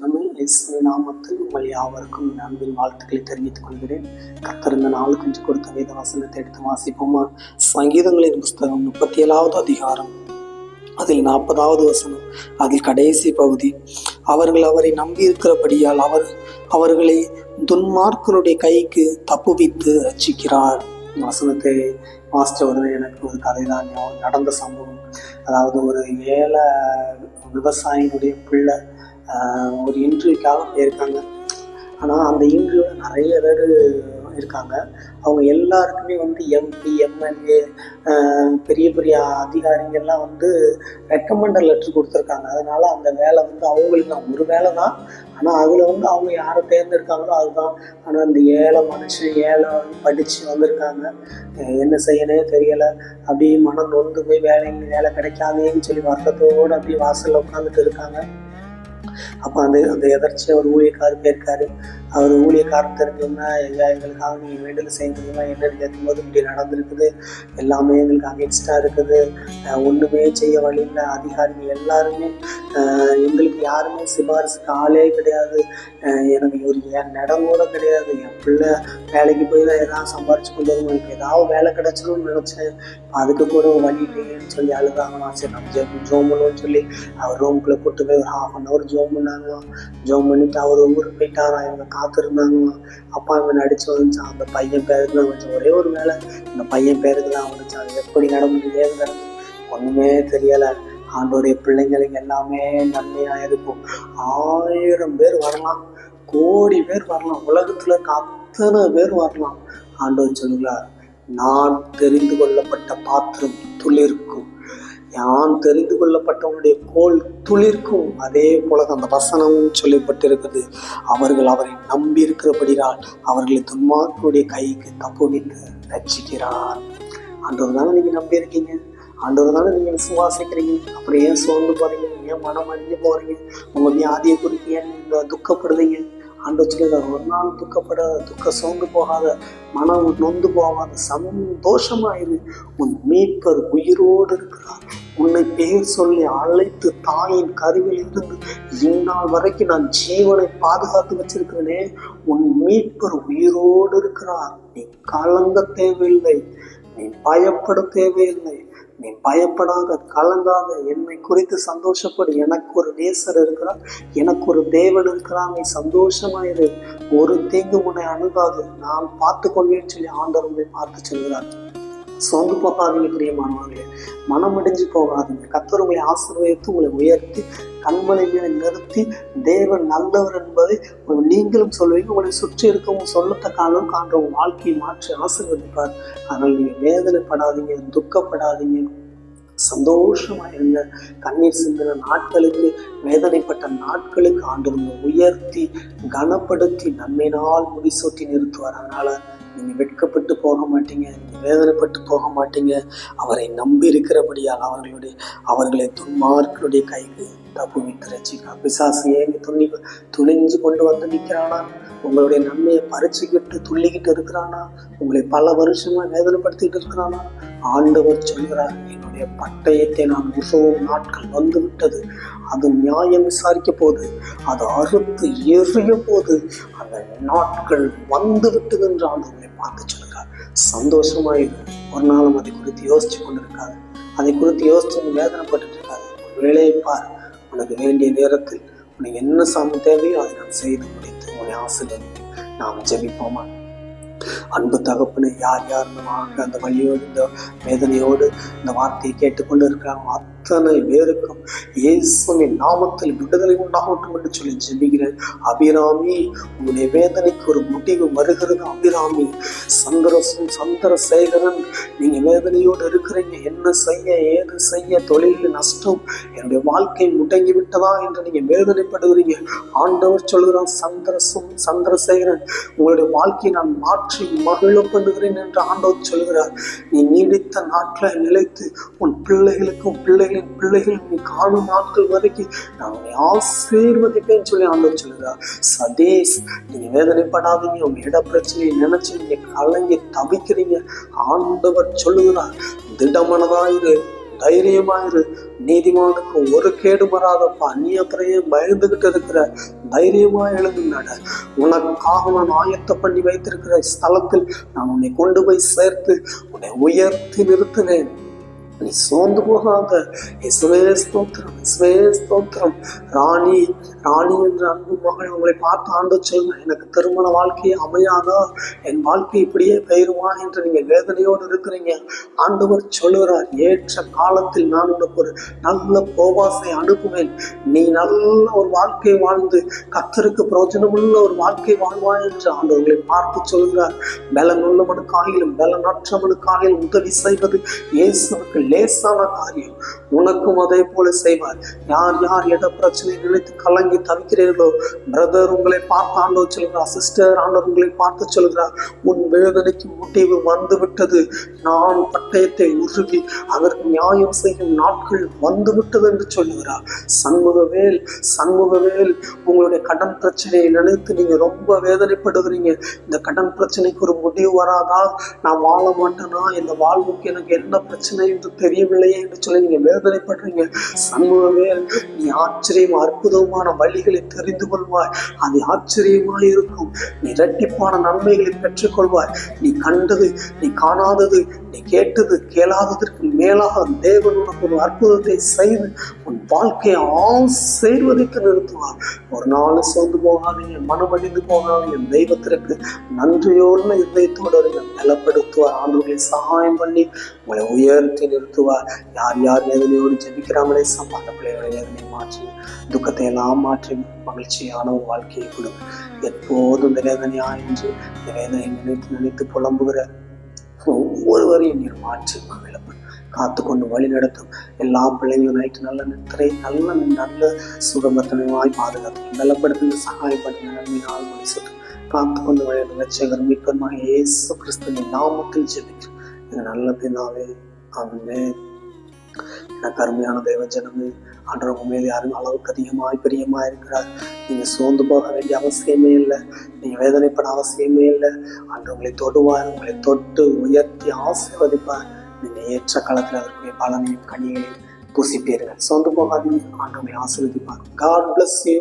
இயேசு நாமத்தில் உங்கள் யாவருக்கும் என் அன்பின் வாழ்த்துக்களை தெரிவித்துக் கொள்கிறேன். கத்திருந்த இந்த கொஞ்சம் கொடுத்த வேத வசனத்தை எடுத்து வாசிப்போமா? சங்கீதங்களின் புஸ்தகம் முப்பத்தி ஏழாவது அதிகாரம் அதில் நாற்பதாவது வசனம் அதில் கடைசி பகுதி. அவர்கள் அவரை நம்பியிருக்கிறபடியால் அவர் அவர்களை துன்மார்க்கருடைய கைக்கு தப்புவித்து ரச்சிக்கிறார் வசனத்தை மாஸ்டர் உடனே எனக்கு ஒரு கதை தான் நடந்த சம்பவம். அதாவது ஒரு ஏழை விவசாயினுடைய பிள்ளை ஒரு இன்டர்வியூக்காக போயிருக்காங்க ஆனால் அந்த இன்டர்வியூவில் நிறைய பேர் இருக்காங்க. அவங்க எல்லாருக்குமே வந்து எம்பி எம்எல்ஏ பெரிய பெரிய அதிகாரிங்கெல்லாம் வந்து ரெக்கமெண்டர் லெட்ரு கொடுத்துருக்காங்க. அதனால அந்த வேலை வந்து அவங்களுக்கு தான். ஒரு வேலை தான். ஆனால் அதில் வந்து அவங்க யாரை தேர்ந்தெடுக்காங்களோ அதுதான். ஆனால் அந்த ஏழை மனுஷன் ஏழை படித்து வந்திருக்காங்க. என்ன செய்யனே தெரியலை. அப்படியே மனம் நொந்து போய் வேலை வேலை கிடைக்காதேன்னு சொல்லி வருத்தத்தோடு அப்படியே வாசலில் உட்காந்துட்டு இருக்காங்க. அப்போ அந்த அந்த எதர்ச்சியாக ஒரு ஊழியக்காரர் போயிருக்காரு அவர் ஊழியக்காரர் தெரிஞ்சோம்னா எங்கள் எங்களுக்காக நீங்கள் வேண்டுதல் செய்ய முடியுமா என்னன்னு கேட்கும்போது இப்படி நடந்திருக்குது. எல்லாமே எங்களுக்கு அகேன்ஸ்டாக இருக்குது. ஒன்றுமே செய்ய வழியில் அதிகாரிகள் எல்லாருமே எங்களுக்கு யாருமே சிபாரிசுக்கு ஆளே கிடையாது. எனக்கு ஒரு என் இடம் கூட கிடையாது. என் பிள்ளை வேலைக்கு போய் தான் எதாவது சம்பாரிச்சு கொண்டு வரணும் எனக்கு ஏதாவது வேலை கிடைச்சிடும்னு நினச்சேன். அதுக்கு கூட ஒரு வழி இல்லையேன்னு சொல்லி அழுதாங்களாம் சரி நம்ம ஜெபம் ஜோம் பண்ணுவோம்னு சொல்லி அவர் ரூம்குள்ளே கூட்டு போய் ஒரு ஹாஃப் அன் ஹவர் ஜோம் பண்ணாங்களாம். ஜோம் பண்ணிட்டு அவர் ஊருக்கு போயிட்டாராம். இவங்க காத்திருந்தாங்களாம் அப்பா இவன் அடிச்சு வந்துச்சான். அந்த பையன் பேருக்கு தான் வந்துச்சு ஒரே ஒரு வேலை இந்த பையன் பேருக்கு தான் வந்துச்சான். எப்படி நடந்தது ஏது நடந்தது ஒன்றுமே தெரியலை. ஆண்டோடைய பிள்ளைங்களுக்கு எல்லாமே நன்மையாக இருக்கும் ஆயிரம் பேர் வரலாம். கோடி பேர் வரலாம். உலகத்தில் இருக்க அத்தனை பேர் வரலாம். ஆண்டவர் சொல்லுங்களா நான் தெரிந்து கொள்ளப்பட்ட பாத்திரம் துளிர்க்கும். யான் தெரிந்து கொள்ளப்பட்டவனுடைய கோல் துளிர்க்கும் அதே போல அந்த வசனமும் சொல்லப்பட்டிருக்கிறது. அவர்கள் அவரை நம்பி அவர்களை துன்மார்க்கருடைய கைக்கு தப்புவித்து ரச்சிக்கிறார் அன்றவர் தானே நீங்க நம்பியிருக்கீங்க? ஆண்டவர் தானே நீங்க விசுவாசிக்கிறீங்க? அப்புறம் ஏன் சோர்ந்து போறீங்க? ஏன் மனம் அழிஞ்சு போறீங்க? உங்க வியாதியை குறித்து ஏன் நீங்க துக்கப்படுறீங்க ஆண்டு சொல்லுறார் ஒரு நாள் துக்கப்படாத துக்க சோர்ந்து போகாத மனம் நொந்து போகாத சந்தோஷமாயிரு உன் மீட்பர் உயிரோடு இருக்கிறார். உன்னை பெயர் சொல்லி அழைத்து தாயின் கருவில் இருந்து இந்நாள் வரைக்கும் நான் ஜீவனை பாதுகாத்து வச்சிருக்கிறேனே. உன் மீட்பர் உயிரோடு இருக்கிறார். நீ கலங்க தேவையில்லை. நீ பயப்பட தேவையில்லை. நீ பயப்படாத கலங்காத என்னை குறித்து சந்தோஷப்படு. எனக்கு ஒரு நேசர் இருக்கிறார் எனக்கு ஒரு தேவன் இருக்கிறார். நீ சந்தோஷமாயிரு ஒரு தீங்கு உன்னை அணுகாது. நான் பார்த்து கொள்வேன்னு சொல்லி ஆண்டவர் பார்த்து சொல்கிறார். சோர்ந்து போகாதீங்க பிரியமானவர்களே. மனமடைஞ்சு போகாதீங்க. கத்தர் உங்களை ஆசீர்வதித்து உங்களை உயர்த்தி கண்மலை மேலே நிறுத்தி தேவன் நல்லவர் என்பதை நீங்களும் சொல்வீங்க உங்களை சுற்றி இருக்கவும் சொல்லத்தக்க அளவுக்கு ஆண்டவங்க வாழ்க்கையை மாற்றி ஆசீர்வதிப்பார். அதனால் நீங்கள் வேதனைப்படாதீங்க துக்கப்படாதீங்க. சந்தோஷமா இருங்க. கண்ணீர் சிந்தின நாட்களுக்கு வேதனைப்பட்ட நாட்களுக்கு ஆண்டு உயர்த்தி கனப்படுத்தி நன்மையினால் முடிசூட்டி நிறுத்துவார். அதனால நீங்க வெட்கப்பட்டு போக மாட்டீங்க நீங்க வேதனைப்பட்டு போக மாட்டீங்க. அவரை நம்பி இருக்கிறபடியால் அவர்களுடைய அவர்களை துன்மார்களுடைய கைக்கு தப்பு விட்டு ரசிக்கா. பிசாசு ஏங்கி துணி துணிஞ்சு கொண்டு வந்து நிற்கிறானா? உங்களுடைய நன்மையை பறிச்சுக்கிட்டு துள்ளிக்கிட்டு இருக்கிறானா? உங்களை பல வருஷமா வேதனைப்படுத்திக்கிட்டு இருக்கிறானா? ஆண்டவர் சொல்கிறார் என்னுடைய பட்டயத்தை நான் உசவும் நாட்கள் வந்து விட்டது அது நியாயம் விசாரிக்க போது அது அறுத்து எறிய போது அந்த நாட்கள் வந்து விட்டது என்று ஆண்டவர்களை பார்த்து சொல்கிறார். சந்தோஷமாயிரு ஒரு நாளும் அதை குறித்து யோசிச்சு கொண்டிருக்காது. அதை குறித்து யோசிச்சு வேதனைப்பட்டு இருக்காது வேலையை பார் உனக்கு வேண்டிய நேரத்தில் உனக்கு என்ன சாமி தேவையோ அதை நான் செய்து முடித்து உன்னை ஆசிரியர் நாம் ஜெபிப்போமா? அன்பு தகப்பனு யார் யார் அந்த வழியோடு இந்த வேதனையோடு இந்த வார்த்தையை கேட்டுக்கொண்டு இருக்கிறாங்க அத்தனை பேருக்கும் இயேசுவின் நாமத்தில் விடுதலை உண்டாகட்டும் என்று சொல்லி ஜெபிக்கிறேன். அபிராமி உன்னுடைய வேதனைக்கு ஒரு முடிவு வருகிறது. அபிராமி சந்திரசும் சந்திரசேகரன் நீங்க வேதனையோடு இருக்கிறீங்க. என்ன செய்ய ஏது செய்ய தொழிலில் நஷ்டம் என்னுடைய வாழ்க்கை முடங்கி விட்டதா என்று நீங்க வேதனைப்படுகிறீங்க. ஆண்டவர் சொல்கிறான் சந்திரசும் சந்திரசேகரன் உங்களுடைய வாழ்க்கையை நான் மாற்ற மகிழ பண்ணுகிறேன் என்று ஆண்டவர் சொல்கிறார். நீ நீடித்த நாட்களை நிலைத்து உன் பிள்ளைகளுக்கும் பிள்ளைகளின் பிள்ளைகள் நீ காணும் நாட்கள் வரைக்கும் நான் உன்னை ஆசீர்வதிப்பேன்னு சொல்லி ஆண்டவர் சொல்கிறார். சதேஷ் நீங்க வேதனைப்படாதீங்க. உங்க இட பிரச்சனையை நினைச்சு நீங்க கலங்கி தவிக்கிறீங்க. ஆண்டவர் சொல்லுகிறார் திடமனதாயிரு தைரியமாயிரு. நீதிமானுக்கு ஒரு கேடு வராதப்பா நீ அத்தனையே பயந்துகிட்டு இருக்கிற. தைரியமா எழுந்து நட. உனக்காக நான் ஆயத்த பண்ணி வைத்திருக்கிற ஸ்தலத்தில் நான் உன்னை கொண்டு போய் சேர்த்து உன்னை உயர்த்தி நிறுத்தினேன் நீ சோர்ந்து போகாத இசுவே ஸ்தோத்திரம் இசுவே ஸ்தோத்திரம் ராணி ராணி என்ற அன்பு மகள் உங்களை பார்த்து ஆண்டு சொல்லுங்க எனக்கு திருமண வாழ்க்கையே அமையாதா என் வாழ்க்கை இப்படியே பெயருமா என்று நீங்க வேதனையோடு இருக்கிறீங்க ஆண்டவர் சொல்லுகிறார் ஏற்ற காலத்தில் நான் உனக்கு ஒரு நல்ல போவாசை அனுப்புவேன் நீ நல்ல ஒரு வாழ்க்கை வாழ்ந்து கத்தருக்கு பிரயோஜனமுள்ள ஒரு வாழ்க்கை வாழ்வாய் என்று ஆண்டவர்களை பார்த்து சொல்கிறார் பலனுள்ளவனுக்காகிலும் பலனற்றவனுக்காகிலும் உதவி செய்வது இயேசுக்கள் லேசான காரியம். உனக்கும் அதே போல செய்வார். யார் யார் எதை பிரச்சனை நினைத்து கலங்கி தவிக்கிறீர்களோ பிரதர் உங்களை பார்த்து ஆண்டவர் சொல்கிறார் சிஸ்டர் ஆண்டவர் உங்களை பார்த்து சொல்கிறார் உன் வேதனைக்கு முடிவு வந்து விட்டது நான் பட்டயத்தை உருவி அதற்கு நியாயம் செய்யும் நாட்கள் வந்து விட்டது என்று சொல்லுகிறார். சண்முகவேல் சண்முகவேல் உங்களுடைய கடன் பிரச்சனையை நினைத்து நீங்க ரொம்ப வேதனைப்படுகிறீங்க. இந்த கடன் பிரச்சனைக்கு ஒரு முடிவு வராதா? நான் வாழ மாட்டேனா? இந்த வாழ்வுக்கு எனக்கு என்ன பிரச்சனை என்று தெரியவில்லையே என்று சொல்லி நீங்க வேதனைப்படுறீங்க. சண்முகவேல் நீ ஆச்சரியம் அற்புதமான வழிகளை தெரிந்து கொள்வாய். அது ஆச்சரியமாய் இருக்கும் நீ இரட்டிப்பான நன்மைகளை பெற்றுக்கொள்வாய். நீ கண்டது நீ காணாதது நீ கேட்டது கேளாததற்கு மேலாக தேவன் உனக்கு ஒரு அற்புதத்தை செய்து வாழ்க்கையை ஆள் ஆசீர்வதித்து நிறுத்துவார். ஒரு நாள் சோர்ந்து போகாதீங்க மனமடிந்து போகாதீங்க. தெய்வத்திற்கு நன்றியோடு இதயத்தோடு அவர்கள் பலப்படுத்துவார். ஆண்டுகளை சகாயம் பண்ணி உங்களை உயர்த்தி நிறுத்துவார். யார் யார் வேதனையோடு ஜெபிக்கிறாங்களே சம்பாத பிள்ளைகளை வேதனை மாற்றி துக்கத்தை எல்லாம் மாற்றி மகிழ்ச்சியான ஒரு வாழ்க்கையை கொடு. எப்போதும் இந்த வேதனையா என்று இந்த வேதனையை நினைத்து நினைத்து புலம்புகிற ஒவ்வொருவரையும் நீர் மாற்றி மகிழும் காத்து கொண்டு வழி நடத்தும் எல்லா பிள்ளைங்களும் நைட்டு நல்ல நித்திரை நல்ல நல்ல சுகபத்தனமாய் பாதுகாத்து பலப்படுத்தி சகாயப்படுத்தி நன்மை நாள் மணி சுற்று காத்து கொண்டு வழி ரட்சகர் மீட்பமாக இயேசு கிறிஸ்துவின் நாமத்தில் ஜெபிக்கும் இது நல்ல பிதாவே ஆமே எனக்கு அருமையான தெய்வ ஜனமே ஆண்டவங்க மேலே யாரும் அளவுக்கு அதிகமாய் பிரியமாக இருக்கிறார். நீங்கள் சோர்ந்து போக வேண்டிய அவசியமே இல்லை. நீங்கள் வேதனைப்பட அவசியமே இல்லை. ஆண்டவங்களை தொடுவார் உங்களை தொட்டு உயர்த்தி ஆசீர்வதிப்பார். நீங்கள் ஏற்ற காலத்தில் அதற்குரிய பலனையும் கனிகளையும் புசிப்பீர்கள். சோர்ந்து போகாதீங்க. ஆண்டவங்களை ஆசிரியப்பார் காட் பிளஸ் யூ